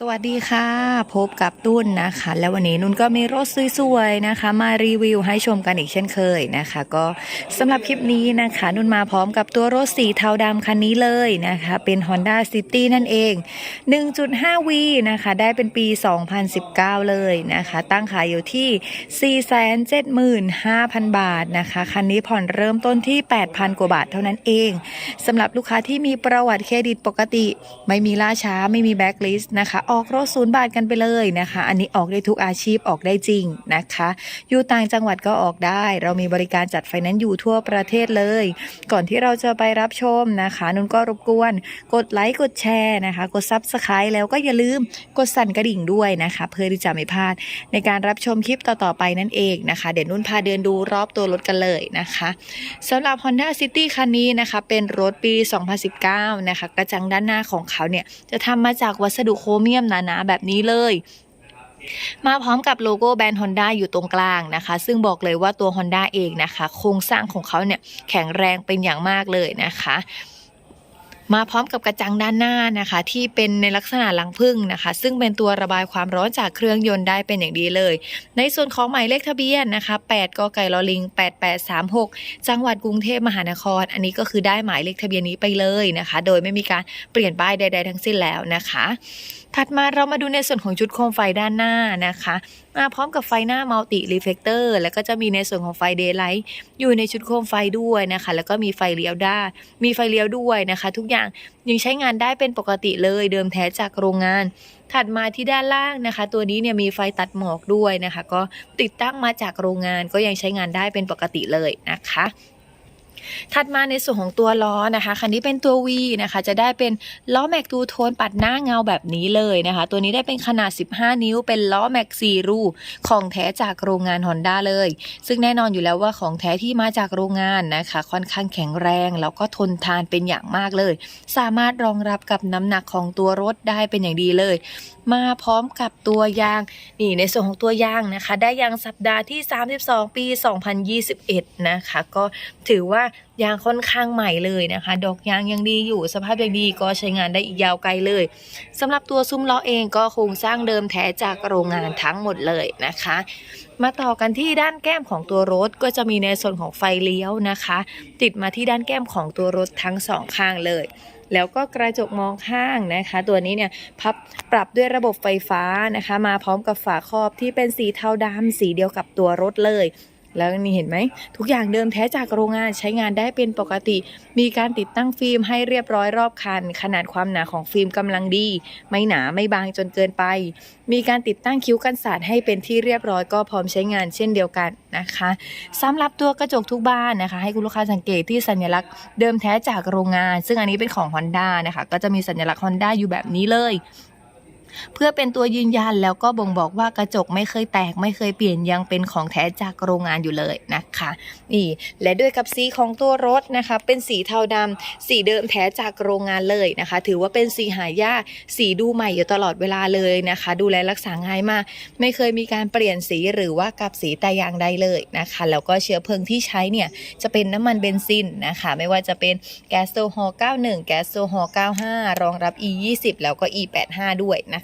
สวัสดีค่ะ พบกับตุ้นนะคะ แล้ววันนี้นุ่นก็มีรถสวยๆนะคะ มารีวิวให้ชมกันอีกเช่นเคยนะคะ ก็สำหรับคลิปนี้นะคะ นุ่นมาพร้อมกับตัวรถสีเทาดำคันนี้เลยนะคะ เป็น Honda City นั่นเอง 1.5V นะคะ ได้เป็นปี 2019 เลยนะคะ ตั้งขายอยู่ที่ 475,000 บาทนะคะ คันนี้ผ่อนเริ่มต้นที่ 8,000 กว่าบาทเท่านั้นเองสำหรับลูกค้าที่มีประวัติเครดิตปกติ ไม่มีล่าช้าไม่มีแบ็คลิสต์นะคะออกรถศูนย์บาทกันไปเลยนะคะ อันนี้ออกได้ทุกอาชีพออกได้จริงนะคะ อยู่ต่างจังหวัดก็ออกได้ เรามีบริการจัดไฟแนนซ์อยู่ทั่วประเทศเลย ก่อนที่เราจะไปรับชมนะคะนุ่นก็รบกวน กดไลค์กดแชร์นะคะ กดซับสไคร b e แล้วก็อย่าลืมกดสั่นกระดิ่งด้วยนะคะ เพื่อที่จะไม่พลาด ในการรับชมคลิปต่อๆไปนั่นเองนะคะ เดี๋ยวนุ่นพาเดินดูรอบตัวรถกันเลยนะคะสำหรับ Honda City คันนี้นะคะเป็นรถปี 2019 นะคะกระจังด้านหน้าของเขาเนี่ยจะทำมาจากวัสดุโครเมียมหนาๆแบบนี้เลยมาพร้อมกับโลโก้แบรนด์ Honda อยู่ตรงกลางนะคะ ซึ่งบอกเลยว่าตัว Honda เองนะคะ โครงสร้างของเขาเนี่ยแข็งแรงเป็นอย่างมากเลยนะคะ มาพร้อมกับกระจังด้านหน้านะคะ ที่เป็นในลักษณะหลังพึ่งนะคะ ซึ่งเป็นตัวระบายความร้อนจากเครื่องยนต์ได้เป็นอย่างดีเลย ในส่วนของหมายเลขทะเบียนนะคะ 8กไก่ลอลิง 8836 จังหวัดกรุงเทพมหานคร อันนี้ก็คือได้หมายเลขทะเบียนนี้ไปเลยนะคะ โดยไม่มีการเปลี่ยนป้ายใด ๆ ทั้งสิ้นแล้วนะคะ ถัดมาเรามาดูในส่วนของชุดโคมไฟด้านหน้านะคะ มาพร้อมกับไฟหน้ามัลติรีเฟกเตอร์แล้วก็จะมีในส่วนของไฟเดย์ไลท์อยู่ในชุดโคมไฟด้วยนะคะ แล้วก็มีไฟเลี้ยวด้ามีไฟเลี้ยวด้วยนะคะ ทุกอย่างยังใช้งานได้เป็นปกติเลยเดิมแท้จากโรงงาน ถัดมาที่ด้านล่างนะคะ ตัวนี้เนี่ยมีไฟตัดหมอกด้วยนะคะ ก็ติดตั้งมาจากโรงงานก็ยังใช้งานได้เป็นปกติเลยนะคะ ถัดมาในส่วนของตัวล้อนะคะ คันนี้เป็นตัว V นะคะ จะได้เป็นล้อแม็กตูโทนปัดหน้าเงาแบบนี้เลยนะคะ ตัวนี้ได้เป็นขนาด 15 นิ้ว เป็นล้อแม็ก4รูของแท้จากโรงงาน Honda เลย ซึ่งแน่นอนอยู่แล้วว่าของแท้ที่มาจากโรงงานนะคะ ค่อนข้างแข็งแรง แล้วก็ทนทานเป็นอย่างมากเลย สามารถรองรับกับน้ำหนักของตัวรถได้เป็นอย่างดีเลย มาพร้อมกับตัวยางนี่ในส่วนของตัวยางนะคะ ได้ยางสัปดาห์ที่ 32 ปี 2021 นะคะ ก็ถือว่ายางค่อนข้างใหม่เลยนะคะ ดอกยางยังดีอยู่ สภาพยังดีก็ใช้งานได้อีกยาวไกลเลยสำหรับตัวซุ้มล้อเองก็โครงสร้างเดิมแท้จากโรงงานทั้งหมดเลยนะคะ มาต่อกันที่ด้านแก้มของตัวรถก็จะมีในส่วนของไฟเลี้ยวนะคะ ติดมาที่ด้านแก้มของตัวรถทั้งสองข้างเลยแล้วก็กระจกมองข้างนะคะ ตัวนี้เนี่ยพับปรับด้วยระบบไฟฟ้านะคะ มาพร้อมกับฝาครอบที่เป็นสีเทาดำสีเดียวกับตัวรถเลย แล้วนี่เห็นไหม ทุกอย่างเดิมแท้จากโรงงานใช้งานได้เป็นปกติ มีการติดตั้งฟิล์มให้เรียบร้อยรอบคัน ขนาดความหนาของฟิล์มกำลังดี ไม่หนาไม่บางจนเกินไป มีการติดตั้งคิ้วกันสาดให้เป็นที่เรียบร้อยก็พร้อมใช้งานเช่นเดียวกันนะคะสำหรับตัวกระจกทุกบ้านนะคะ ให้คุณลูกค้าสังเกตที่สัญลักษณ์เดิมแท้จากโรงงาน ซึ่งอันนี้เป็นของ Honda นะคะก็จะมีสัญลักษณ์ Honda อยู่แบบนี้เลย เพื่อเป็นตัวยืนยันแล้วก็บ่งบอกว่ากระจกไม่เคยแตกไม่เคยเปลี่ยนยังเป็นของแท้จากโรงงานอยู่เลยนะคะนี่และด้วยกับสีของตัวรถนะคะ เป็นสีเทาดำสีเดิมแท้จากโรงงานเลยนะคะ ถือว่าเป็นสีหายากสีดูใหม่อยู่ตลอดเวลาเลยนะคะ ดูแลรักษาง่ายมาก ไม่เคยมีการเปลี่ยนสีหรือว่ากับสีแต่อย่างใดเลยนะคะ แล้วก็เชื้อเพลิงที่ใช้เนี่ยจะเป็นน้ำมันเบนซินนะคะ ไม่ว่าจะเป็นแก๊สโซฮอล์91 แก๊สโซฮอล์95 รองรับ E 20 แล้วก็ E 85 ด้วยนะคะ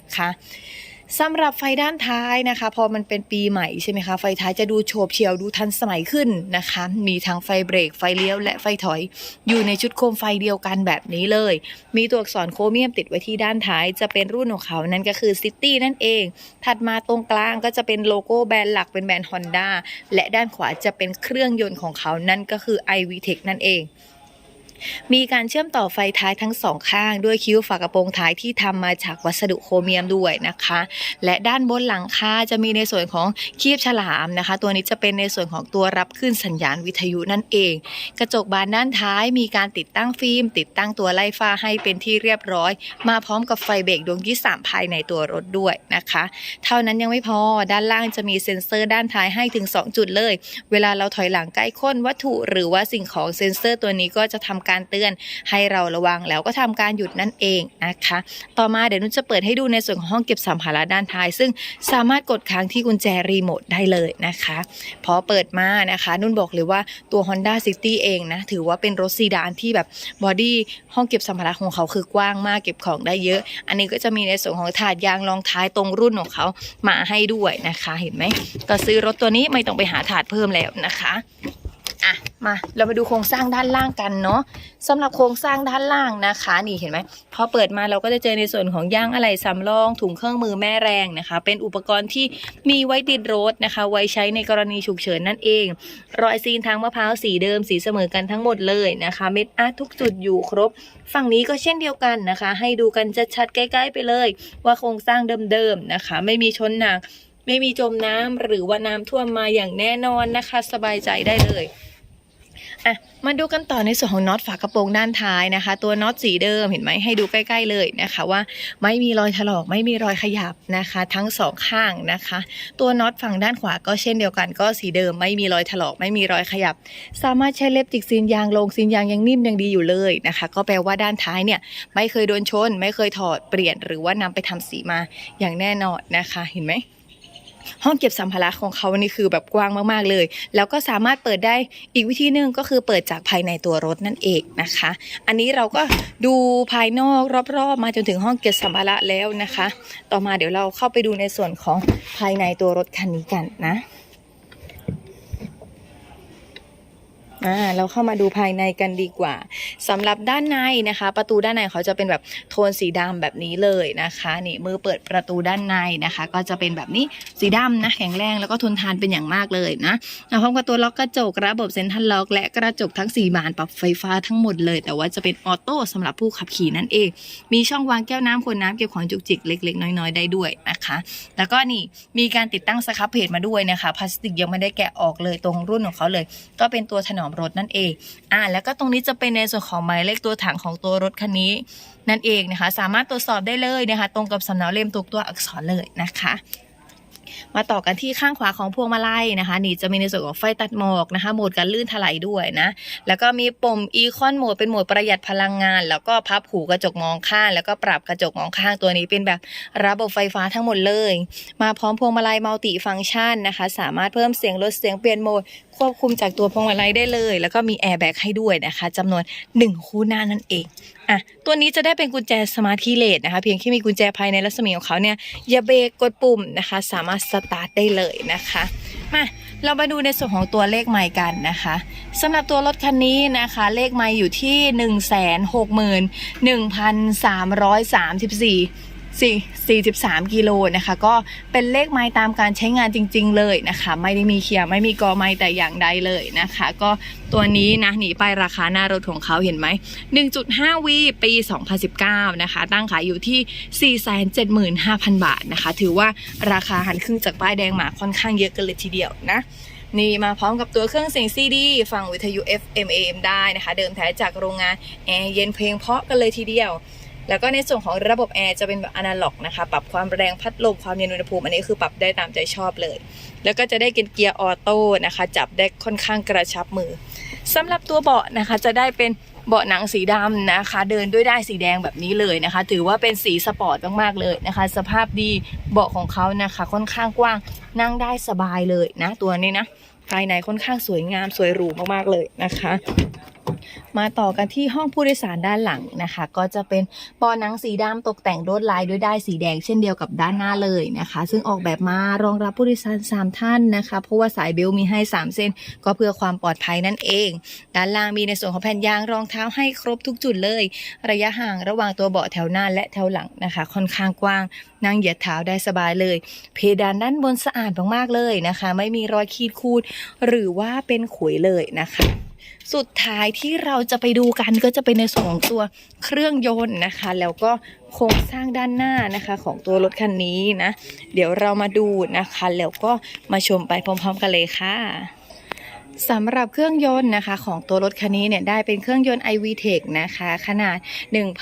สำหรับไฟด้านท้ายนะคะ พอมันเป็นปีใหม่ใช่ไหมคะไฟท้ายจะดูโฉบเฉี่ยวดูทันสมัยขึ้นนะคะ มีทั้งไฟเบรกไฟเลี้ยวและไฟถอย อยู่ในชุดโคมไฟเดียวกันแบบนี้เลย มีตัวอักษรโครเมียมติดไว้ที่ด้านท้าย จะเป็นรุ่นของเขานั่นก็คือ City นั่นเอง ถัดมาตรงกลางก็จะเป็นโลโก้แบรนด์หลักเป็นแบรนด์ Honda และด้านขวาจะเป็นเครื่องยนต์ของเขานั่นก็คือ iVTEC นั่นเอง มีการเชื่อมต่อไฟท้ายทั้งสองข้างด้วยคิ้วฝากระโปรงท้ายที่ทำมาจากวัสดุโครเมียมด้วยนะคะ และด้านบนหลังคาจะมีในส่วนของคีบฉลามนะคะ ตัวนี้จะเป็นในส่วนของตัวรับขึ้นสัญญาณวิทยุนั่นเอง กระจกบานด้านท้ายมีการติดตั้งฟิล์ม ติดตั้งตัวไล่ฟ้าให้เป็นที่เรียบร้อย มาพร้อมกับไฟเบรกดวงที่ 3 ภายในตัวรถด้วยนะคะ เท่านั้นยังไม่พอด้านล่างจะมีเซ็นเซอร์ด้านท้ายให้ถึง 2 จุดเลย เวลาเราถอยหลังใกล้ค้นวัตถุหรือว่าสิ่งของเซ็นเซอร์ตัวนี้ก็จะทำการการเตือนให้เราระวังแล้วก็ทำการหยุดนั่นเองนะคะ ต่อมาเดี๋ยวนุ่นจะเปิดให้ดูในส่วนของห้องเก็บสัมภาระด้านท้าย ซึ่งสามารถกดค้างที่กุญแจรีโมทได้เลยนะคะ พอเปิดมานะคะ นุ่นบอกเลยว่าตัว Honda City เองนะ ถือว่าเป็นรถซีดานที่แบบบอดี้ห้องเก็บสัมภาระของเขาคือกว้างมากเก็บของได้เยอะ อันนี้ก็จะมีในส่วนของถาดยางรองท้ายตรงรุ่นของเขามาให้ด้วยนะคะ เห็นไหมก็ซื้อรถตัวนี้ไม่ต้องไปหาถาดเพิ่มแล้วนะคะะมาเรามาดูโครงสร้างด้านล่างกันเนาะสำหรับโครงสร้างด้านล่างนะคะ นี่เห็นไหมพอเปิดมาเราก็จะเจอในส่วนของย่างอะไหล่สำรอง ถุงเครื่องมือแม่แรงนะคะ เป็นอุปกรณ์ที่มีไว้ติดรถนะคะ ไว้ใช้ในกรณีฉุกเฉินนั่นเอง รอยซีนทางมะพร้าวสีเดิมสีเสมอกันทั้งหมดเลยนะคะ เม็ดอาร์ตทุกจุดอยู่ครบ ฝั่งนี้ก็เช่นเดียวกันนะคะ ให้ดูกันชัดๆใกล้ ๆ ไปเลย ว่าโครงสร้างเดิมๆนะคะ ไม่มีชนหนักไม่มีจมน้ำหรือว่าน้ำท่วมมาอย่างแน่นอนนะคะ สบายใจได้เลย อะมาดูกันต่อในส่วนของน็อตฝากระโปรงด้านท้ายนะคะ ตัวน็อตสีเดิมเห็นไหมให้ดูใกล้ ๆ เลยนะคะ ว่าไม่มีรอยถลอกไม่มีรอยขยับนะคะ ทั้งสองข้างนะคะ ตัวน็อตฝั่งด้านขวาก็เช่นเดียวกันก็สีเดิม ไม่มีรอยถลอกไม่มีรอยขยับ สามารถใช้เล็บจิกซีนยางลงซีนยางยังนิ่มยังดีอยู่เลยนะคะ ก็แปลว่าด้านท้ายเนี่ยไม่เคยโดนชน ไม่เคยถอดเปลี่ยน หรือว่านำไปทำสีมาอย่างแน่นอนนะคะ เห็นไหม ห้องเก็บสัมภาระของเขานี่คือแบบกว้างมากๆเลย แล้วก็สามารถเปิดได้อีกวิธีหนึ่งก็คือเปิดจากภายในตัวรถนั่นเองนะคะ อันนี้เราก็ดูภายนอกรอบๆ มาจนถึงห้องเก็บสัมภาระแล้วนะคะ ต่อมาเดี๋ยวเราเข้าไปดูในส่วนของภายในตัวรถคันนี้กันนะ อ่าเราเข้ามาดูภายในกันดีกว่าสำหรับด้านในนะคะ ประตูด้านในเขาจะเป็นแบบโทนสีดำแบบนี้เลยนะคะนี่มือเปิดประตูด้านในนะคะ ก็จะเป็นแบบนี้สีดำนะแข็งแรงแล้วก็ทนทานเป็นอย่างมากเลยนะอ่าพร้อมกับตัวล็อกกระจกระบบเซ็นทรัลล็อก และกระจกทั้ง4บานปรับไฟฟ้าทั้งหมดเลย แต่ว่าจะเป็นออโต้สำหรับผู้ขับขี่นั่นเอง มีช่องวางแก้วน้ำขวดน้ำเก็บของจุกจิกเล็ก ๆ น้อยๆ ได้ด้วยนะคะ แล้วก็นี่มีการติดตั้งสครับเพจมาด้วยนะคะพลาสติกยังไม่ได้แกะออกเลยตรงรุ่นของเขาเลย ก็เป็นตัวถนอมรถนั่นเองอ่าแล้วก็ตรงนี้จะเป็นในส่วนของหมายเลขตัวถังของตัวรถคันนี้นั่นเองนะคะ สามารถตรวจสอบได้เลยนะคะ ตรงกับสำเนาเล่มทุกตัวอักษรเลยนะคะมาต่อกันที่ข้างขวาของพวงมาลัยนะคะ นี่จะมีในส่วนของไฟตัดหมอกนะคะโหมดการลื่นถลายด้วยนะ แล้วก็มีปุ่มอีคอนโหมดเป็นโหมดประหยัดพลังงาน แล้วก็พับหูกระจกมองข้าง แล้วก็ปรับกระจกมองข้างตัวนี้เป็นแบบระบบไฟฟ้าทั้งหมดเลย มาพร้อมพวงมาลัยมัลติฟังก์ชันนะคะ สามารถเพิ่มเสียงลดเสียงเปลี่ยนโหมดควบคุมจากตัวพวงมาลัยได้เลย แล้วก็มีแอร์แบ็กให้ด้วยนะคะจำนวน 1 คู่หน้านั่นเองอะตัวนี้จะได้เป็นกุญแจสมาร์ทคีเลสนะคะ เพียงแค่มีกุญแจภายในรัศมีของเขาเนี่ยอย่าเบรกกดปุ่มนะคะ สามารถสตาร์ทได้เลยนะคะมาเรามาดูในส่วนของตัวเลขไมค์กันนะคะสำหรับตัวรถคันนี้นะคะ เลขไมค์อยู่ที่ 1 6 1 3 3 4 4 43 กิโลนะคะ ก็เป็นเลขไม้ตามการใช้งานจริง ๆ เลยนะคะ ไม่ได้มีเคียร์ไม่มีกอไม้แต่อย่างใดเลยนะคะ ก็ตัวนี้นะหนีไปราคาหน้ารถของเขาเห็นไหม 1.5 วีปี 2019 นะคะ ตั้งขายอยู่ที่ 475,000 บาทนะคะ ถือว่าราคาหันครึ่งจากป้ายแดงมาค่อนข้างเยอะกันเลยทีเดียวนะนี่มาพร้อมกับตัวเครื่องเสียงซีดีฟังวิทยุ FM AM ได้นะคะ เดิมแท้จากโรงงานแอร์เย็นเพลงเพาะกันเลยทีเดียว แล้วก็ในส่วนของระบบแอร์จะเป็นแบบอนาล็อกนะคะ ปรับความแรงพัดลมความเย็นอุณหภูมิ อันนี้คือปรับได้ตามใจชอบเลย แล้วก็จะได้เกียร์ออโต้นะคะ จับได้ค่อนข้างกระชับมือสำหรับตัวเบาะนะคะจะได้เป็นเบาะหนังสีดำนะคะ เดินด้วยได้สีแดงแบบนี้เลยนะคะ ถือว่าเป็นสีสปอร์ตมากๆเลยนะคะ สภาพดีเบาะของเขานะคะ ค่อนข้างกว้างนั่งได้สบายเลยนะ ตัวนี้นะภายในค่อนข้างสวยงามสวยหรูมากๆเลยนะคะ มาต่อกันที่ห้องผู้โดยสารด้านหลังนะคะ ก็จะเป็นปอนังสีดำตกแต่งลวดลายด้วยได้ายสีแดงเช่นเดียวกับด้านหน้าเลยนะคะ ซึ่งออกแบบมารองรับผู้โดยสาร 3 ท่านนะคะ เพราะว่าสายเบลมีให้ 3 เส้น ก็เพื่อความปลอดภัยนั่นเอง ด้านล่างมีในส่วนของแผ่นยางรองเท้าให้ครบทุกจุดเลย ระยะห่างระหว่างตัวเบาะแถวหน้าและแถวหลังนะคะ ค่อนข้างกว้างนั่งเหยียดเท้าได้สบายเลย เพดานด้านบนสะอาดมากๆเลยนะคะ ไม่มีรอยขีดคูดหรือว่าเป็นขุยเลยนะคะ สุดท้ายที่เราจะไปดูกันก็จะเป็นในส่วนของตัวเครื่องยนต์นะคะ แล้วก็โครงสร้างด้านหน้านะคะของตัวรถคันนี้นะ เดี๋ยวเรามาดูนะคะ แล้วก็มาชมไปพร้อม ๆ กันเลยค่ะ สำหรับเครื่องยนต์นะคะของตัวรถคันนี้เนี่ยได้เป็นเครื่องยนต์ iVTEC นะคะ ขนาด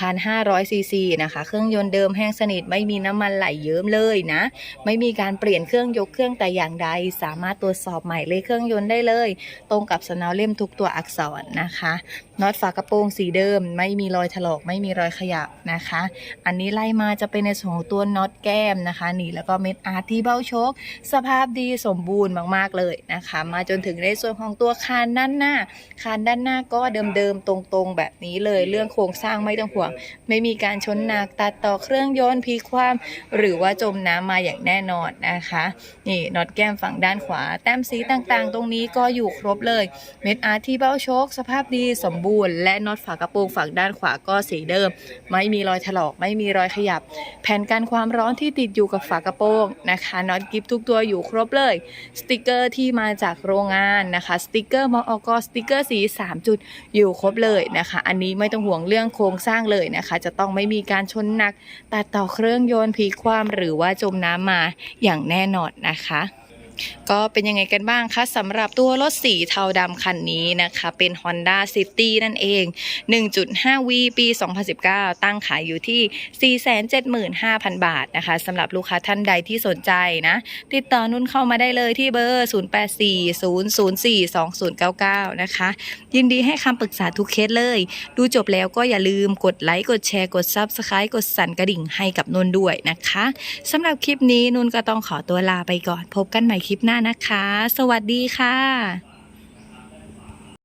1,500 ซีซีนะคะ เครื่องยนต์เดิมแห้งสนิทไม่มีน้ำมันไหลเยิ้มเลยนะ ไม่มีการเปลี่ยนเครื่องยกเครื่องแต่อย่างใด สามารถตรวจสอบใหม่เลขเครื่องยนต์ได้เลย ตรงกับสนาวเล่มทุกตัวอักษรนะคะน็อตฝากระโปรงสีเดิม ไม่มีรอยถลอกไม่มีรอยขยับนะคะ อันนี้ไล่มาจะเป็นในส่วนของตัวน็อตแก้มนะคะนี่แล้วก็เม็ดอาร์ที่เบ้าโชคสภาพดีสมบูรณ์มากๆเลยนะคะ มาจนถึงในส่วนของตัวคานด้านหน้า คานด้านหน้าก็เดิมๆตรงๆ แบบนี้เลย เรื่องโครงสร้างไม่ต้องห่วง ไม่มีการชนหนักตัดต่อเครื่องยนต์พลิกคว่ำหรือว่าจมน้ำมาอย่างแน่นอนนะคะนี่น็อตแก้มฝั่งด้านขวา แต้มสีต่างๆ ตรงนี้ก็อยู่ครบเลยเม็ดอาร์ที่เบ้าโชค สภาพดีสมบูรณ์ และน็อตฝากระโปรงฝั่งด้านขวาก็สีเดิม ไม่มีรอยถลอกไม่มีรอยขยับ แผ่นกันความร้อนที่ติดอยู่กับฝากระโปรงนะคะน็อตกิฟทุกตัวอยู่ครบเลย สติกเกอร์ที่มาจากโรงงานนะคะสติกเกอร์มอกสติกเกอร์สี 3 จุดอยู่ครบเลยนะคะ อันนี้ไม่ต้องห่วงเรื่องโครงสร้างเลยนะคะ จะต้องไม่มีการชนหนักตัดต่อเครื่องยนต์พลิกความหรือว่าจมน้ำมาอย่างแน่นอนนะคะ ก็เป็นยังไงกันบ้างคะสำหรับตัวรถสีเทาดำคันนี้นะคะ เป็น Honda City นั่นเอง 1.5V ปี 2019 ตั้งขายอยู่ที่ 475,000 บาทนะคะสำหรับลูกค้าท่านใดที่สนใจนะ ติดต่อนุ่นเข้ามาได้เลยที่เบอร์ 0840042099 นะคะ ยินดีให้คำปรึกษาทุกเคสเลย ดูจบแล้วก็อย่าลืมกดไลค์กดแชร์กด Subscribe กดสั่นกระดิ่งให้กับนุ่นด้วยนะคะสำหรับคลิปนี้นุ่นก็ต้องขอตัวลาไปก่อน พบกันใหม่คลิปหน้านะคะ สวัสดีค่ะ